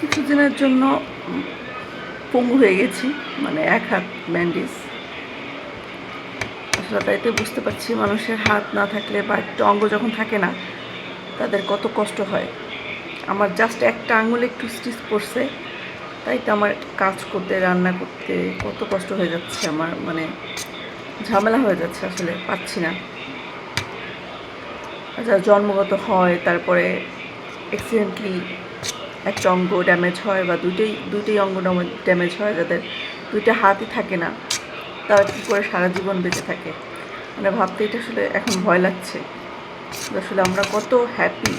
কিছুদিনের জন্য পঙ্গু হয়ে গেছি মানে এক হাত ব্যান্ডেজ। আসলে তাইতে বুঝতে পারছি মানুষের হাত না থাকলে বা একটা অঙ্গ যখন থাকে না, তাদের কত কষ্ট হয়। আমার জাস্ট একটা আঙুলে একটু স্টিচ পড়ছে, তাই তো আমার কাজ করতে, রান্না করতে কত কষ্ট হয়ে যাচ্ছে আমার মানে ঝামেলা হয়ে যাচ্ছে আসলে পাচ্ছি না। যারা জন্মগত হয়, তারপরে অ্যাক্সিডেন্টলি একটা অঙ্গ ড্যামেজ হয় বা দুটোই দুটোই অঙ্গ ড্যামেজ হয় যাদের দুইটা হাতই থাকে না, তারা কী করে সারা জীবন বেঁচে থাকে? মানে ভাবতে এটা আসলে এখন ভয় লাগছে। আসলে আমরা কত হ্যাপি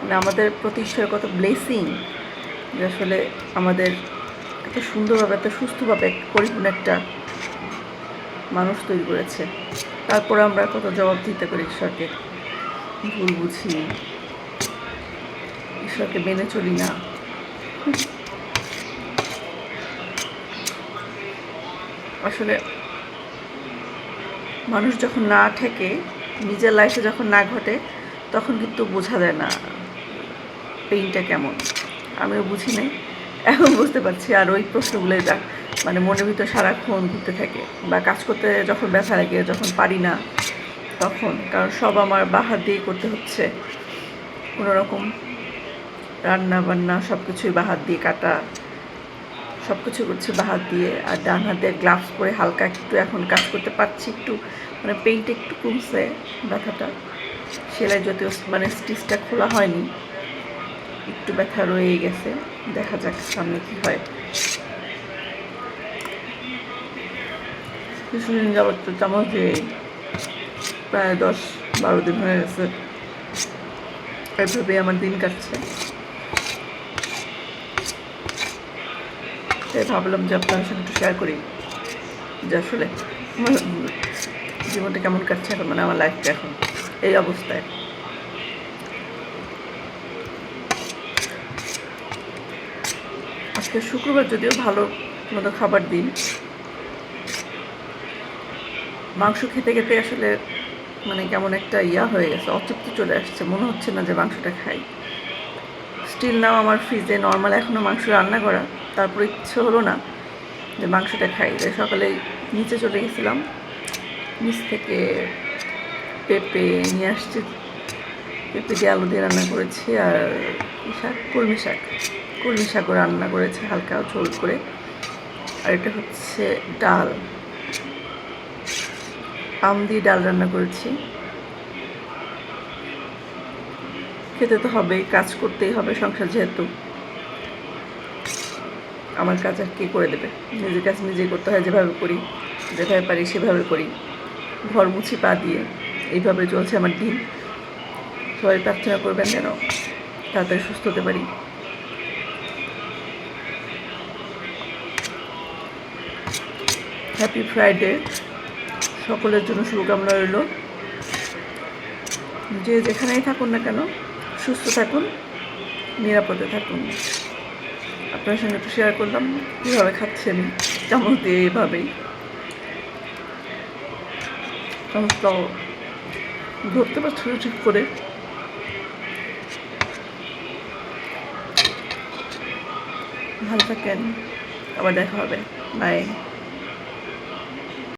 মানে আমাদের প্রতি ঈশ্বরের কত ব্লেসিং যে আসলে আমাদের এত সুন্দরভাবে, এত সুস্থভাবে পরিপূর্ণ একটা মানুষ তৈরি করেছে। তারপরে আমরা কত জবাব দিতে করি ঈশ্বরকে? ভুল বুঝি। ঈশ্বরকে মেনে চলি না। আসলে মানুষ যখন না ঠেকে, নিজের লাইফে যখন না ঘটে, তখন কিন্তু বোঝা যায় না পেইনটা কেমন। আমিও বুঝি নাই, এখন বুঝতে পারছি আর ওই প্রশ্নগুলোই যা মানে মনের ভিতর সারাক্ষণ ঘুরতে থাকে বা কাজ করতে যখন ব্যথা লাগে, যখন পারি না, তখন। কারণ সব আমার বাহার দিয়ে করতে হচ্ছে। কোনো রকম রান্না বান্না সব কিছুই বাহার দিয়ে কাটা। সব কিছু করছি বাহার দিয়ে, আর ডান হাতে গ্লাভস পরে হালকা একটু এখন কাজ করতে পারছি একটু মানে পেইন্ট একটু কমছে ব্যথাটা। সেলাই যদিও মানে স্টিচটা খোলা হয়নি, একটু ব্যথা রয়ে গেছে। দেখা যাক সামনে কি হয়। কিছুদিন যাবত তো দিয়ে প্রায় দশ বারো দিন হয়ে গেছে। এভাবেই আমার দিন কাটছে। তাই ভাবলাম যে আপনার সঙ্গে একটু শেয়ার করি। যে আসলে জীবনটা কেমন কাটছে এখন মানে আমার লাইফটা এখন, এই অবস্থায়। আজকে শুক্রবার যদিও ভালো মতো খাবার দিন। মাংস খেতে খেতে আসলে মানে কেমন একটা ইয়া হয়ে গেছে, অতৃপ্তি চলে আসছে, মনে হচ্ছে না যে মাংসটা খাই। স্টিল নাও আমার ফ্রিজে নর্মাল এখনও মাংস রান্না করা। তারপর ইচ্ছে হলো না যে মাংসটা খাই। তাই সকালে নিচে চলে গেছিলাম। নিচ থেকে পেঁপে নিয়ে আসছি। পেঁপে দিয়ে আলু দিয়ে রান্না করেছি আর শাক? কলমি শাক। কলমি শাকও রান্না করেছে হালকা ঝোল করে। আর এটা হচ্ছে ডাল। আম দিয়ে ডাল রান্না করেছি। খেতে তো হবেই, কাজ করতেই হবে সংসার যেহেতু। আমার কাজ আর কে করে দেবে? নিজের কাজ নিজেই করতে হয়, যেভাবে করি, যেভাবে পারি সেভাবে করি। ঘর মুছি পা দিয়ে এইভাবে চলছে আমার দিন। সবাই প্রার্থনা করবেন যেন তাড়াতাড়ি সুস্থ হতে পারি। হ্যাপি ফ্রাইডে সকলের জন্য শুভকামনা রইল। যে যেখানেই থাকুন না কেন, সুস্থ থাকুন, নিরাপদে থাকুন। আপনার সঙ্গে একটু শেয়ার করলাম, কীভাবে খাচ্ছেন? চামচ দিয়ে এভাবেই। চামচটাও ধরতে পারছি ঠিক করে। ভালো থাকেন। আবার দেখা হবে। বাই